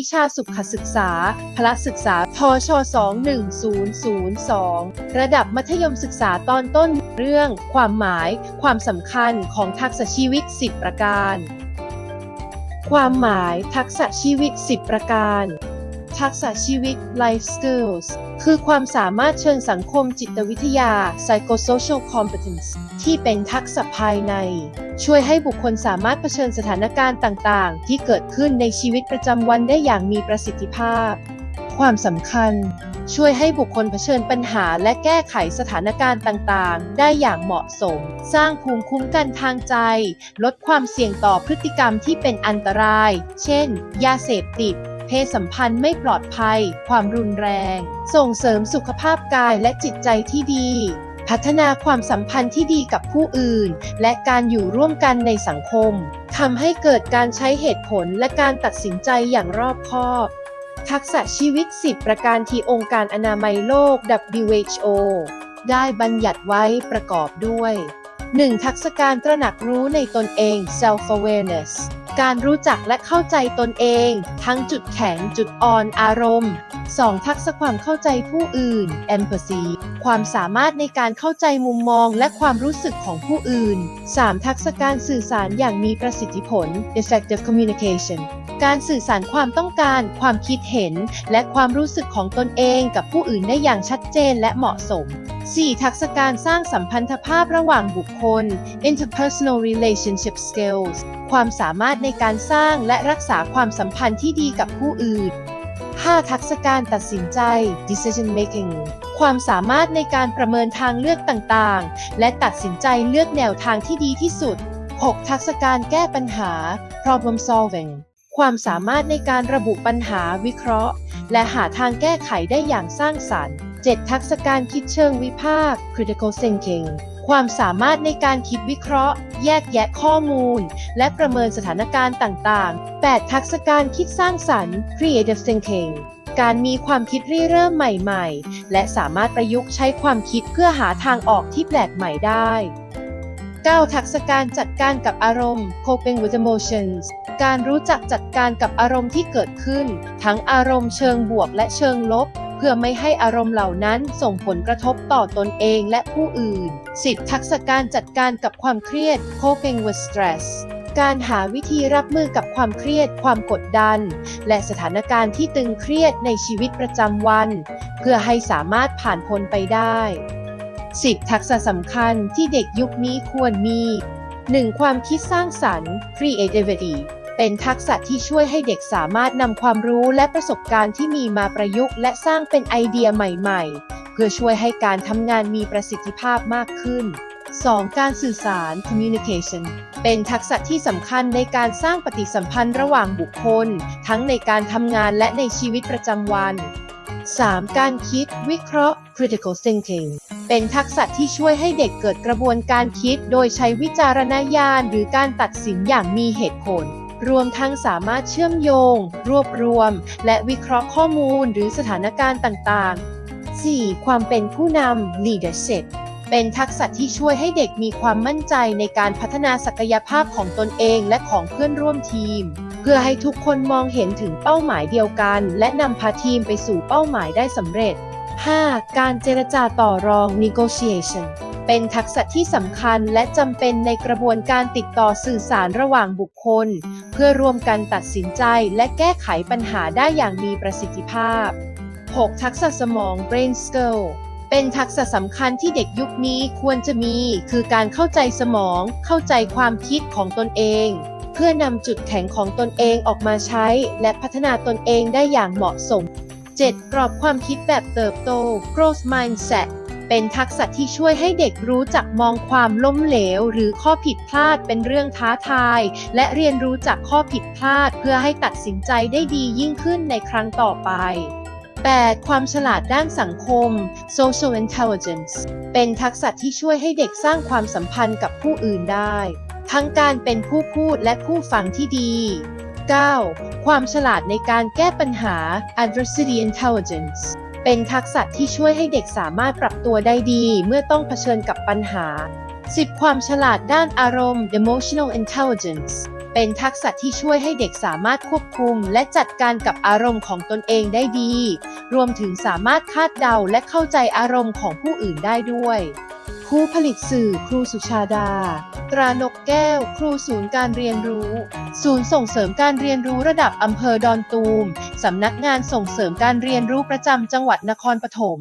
วิชาสุขศึกษา พละศึกษา พช 21002 ระดับมัธยมศึกษาตอนต้นเรื่อง ความหมาย ความสำคัญของทักษะชีวิต 10 ประการ ความหมายทักษะชีวิต 10 ประการ ทักษะชีวิต life skills คือความสามารถเชิงสังคมจิตวิทยา psychosocial competence ที่เป็นทักษะภายใน ช่วยให้บุคคลสามารถเผชิญสถานการณ์ต่างๆ ที่เกิดขึ้นในชีวิตประจำวันได้อย่างมีประสิทธิภาพ ความสำคัญ ช่วยให้บุคคลเผชิญปัญหาและแก้ไขสถานการณ์ต่างๆ ได้อย่างเหมาะสม สร้างภูมิคุ้มกันทางใจ ลดความเสี่ยงต่อพฤติกรรมที่เป็นอันตราย เช่น ยาเสพติด เพศสัมพันธ์ไม่ปลอดภัย ความรุนแรง ส่งเสริมสุขภาพกายและจิตใจที่ดี พัฒนาความสัมพันธ์ที่ดีกับผู้อื่น และการอยู่ร่วมกันในสังคมทำให้เกิดการใช้เหตุผลและการตัดสินใจอย่างรอบคอบ ทักษะชีวิต 10 ประการที่องค์การอนามัยโลก WHO ได้บัญญัติไว้ประกอบด้วย 1. ทักษะการตระหนักรู้ในตนเอง self-awareness การรู้จักและเข้าใจตนเอง ทั้งจุดแข็งจุดอ่อนอารมณ์ 2. ทักษะความเข้าใจผู้อื่น empathy ความสามารถในการเข้าใจมุมมองและความรู้สึกของผู้อื่น 3. ทักษะการสื่อสารอย่างมีประสิทธิผล effective communication การสื่อสารความต้องการ ความคิดเห็น และความรู้สึกของตนเองกับผู้อื่นได้อย่างชัดเจนและเหมาะสม 4. ทักษะการสร้างสัมพันธภาพระหว่างบุคคล interpersonal relationship skills ความสามารถในการสร้างและรักษาความสัมพันธ์ที่ดีกับผู้อื่น 5. ทักษะการตัดสินใจ decision making ความสามารถในการประเมินทางเลือกต่างๆ และตัดสินใจเลือกแนวทางที่ดีที่สุด 6. ทักษะการแก้ปัญหา problem solving ความสามารถในการระบุปัญหาวิเคราะห์ และหาทางแก้ไขได้อย่างสร้างสรรค์ 7. ทักษะการคิดเชิงวิพากษ์ critical thinking ความสามารถในการคิดวิเคราะห์ แยกแยะข้อมูล และประเมินสถานการณ์ต่างๆ 8. ทักษะการคิดสร้างสรรค์ creative thinking การมีความคิดริเริ่มใหม่ๆ และสามารถประยุกต์ใช้ความคิดเพื่อหาทางออกที่แปลกใหม่ได้ 9. ทักษะการจัดการกับอารมณ์ coping with emotions การรู้จักจัดการกับอารมณ์ที่เกิดขึ้น ทั้งอารมณ์เชิงบวกและเชิงลบ เพื่อไม่ให้อารมณ์เหล่านั้นส่งผลกระทบต่อตนเองและผู้อื่น 10. ทักษะการจัดการกับความเครียด coping with stress การหาวิธีรับมือกับความเครียด ความกดดัน และสถานการณ์ที่ตึงเครียดในชีวิตประจำวัน เพื่อให้สามารถผ่านพ้นไปได้ 10. ทักษะสำคัญที่เด็กยุคนี้ควรมี 1. ความคิดสร้างสรรค์ creativity เป็นทักษะที่ช่วยให้เด็กสามารถนำความรู้และประสบการณ์ที่มีมาประยุกต์ และสร้างเป็นไอเดียใหม่ๆ เพื่อช่วยให้การทำงานมีประสิทธิภาพมากขึ้น 2. การสื่อสาร communication เป็นทักษะที่สำคัญในการสร้างปฏิสัมพันธ์ระหว่างบุคคล ทั้งในการทำงานและในชีวิตประจำวัน 3. การคิดวิเคราะห์ critical thinking เป็นทักษะที่ช่วยให้เด็กเกิดกระบวนการคิด โดยใช้วิจารณญาณหรือการตัดสินอย่างมีเหตุผล รวมทั้งสามารถเชื่อมโยง รวบรวม และวิเคราะห์ข้อมูลหรือสถานการณ์ต่างๆ 4. ความเป็นผู้นำ leadership เป็นทักษะที่ช่วยให้เด็กมีความมั่นใจในการพัฒนาศักยภาพของตนเองและของเพื่อนร่วมทีม เพื่อให้ทุกคนมองเห็นถึงเป้าหมายเดียวกัน และนำพาทีมไปสู่เป้าหมายได้สำเร็จ 5. การเจรจาต่อรอง negotiation เป็นทักษะที่สำคัญและจำเป็นในกระบวนการติดต่อสื่อสารระหว่างบุคคล เพื่อร่วมกันตัดสินใจและแก้ไขปัญหาได้อย่างมีประสิทธิภาพ 6. ทักษะสมอง brain skill เป็นทักษะสำคัญที่เด็กยุคนี้ควรจะมี คือการเข้าใจสมอง เข้าใจความคิดของตนเอง เพื่อนำจุดแข็งของตนเองออกมาใช้ และพัฒนาตนเองได้อย่างเหมาะสม 7. กรอบความคิดแบบเติบโต growth mindset เป็นทักษะที่ช่วยให้เด็กรู้จักมองความล้มเหลว หรือข้อผิดพลาดเป็นเรื่องท้าทาย และเรียนรู้จากข้อผิดพลาดเพื่อให้ตัดสินใจได้ดียิ่งขึ้นในครั้งต่อไป 8. ความฉลาดด้านสังคม social intelligence เป็นทักษะที่ช่วยให้เด็กสร้างความสัมพันธ์กับผู้อื่นได้ ทั้งการเป็นผู้พูดและผู้ฟังที่ดี 9. ความฉลาดในการแก้ปัญหา adversity intelligence เป็นทักษะที่ช่วยให้เด็กสามารถปรับตัวได้ดี เมื่อต้องเผชิญกับปัญหา 10. ความฉลาดด้านอารมณ์ emotional intelligence เป็นทักษะที่ช่วยให้เด็กสามารถควบคุม และจัดการกับอารมณ์ของตนเองได้ดี รวมถึงสามารถคาดเดาและเข้าใจอารมณ์ของผู้อื่นได้ด้วย ผู้ผลิตสื่อครูสุชาดา ตรานกแก้ว ครูศูนย์การเรียนรู้ ศูนย์ส่งเสริมการเรียนรู้ระดับอำเภอดอนตูม สำนักงานส่งเสริมการเรียนรู้ประจำจังหวัดนครปฐม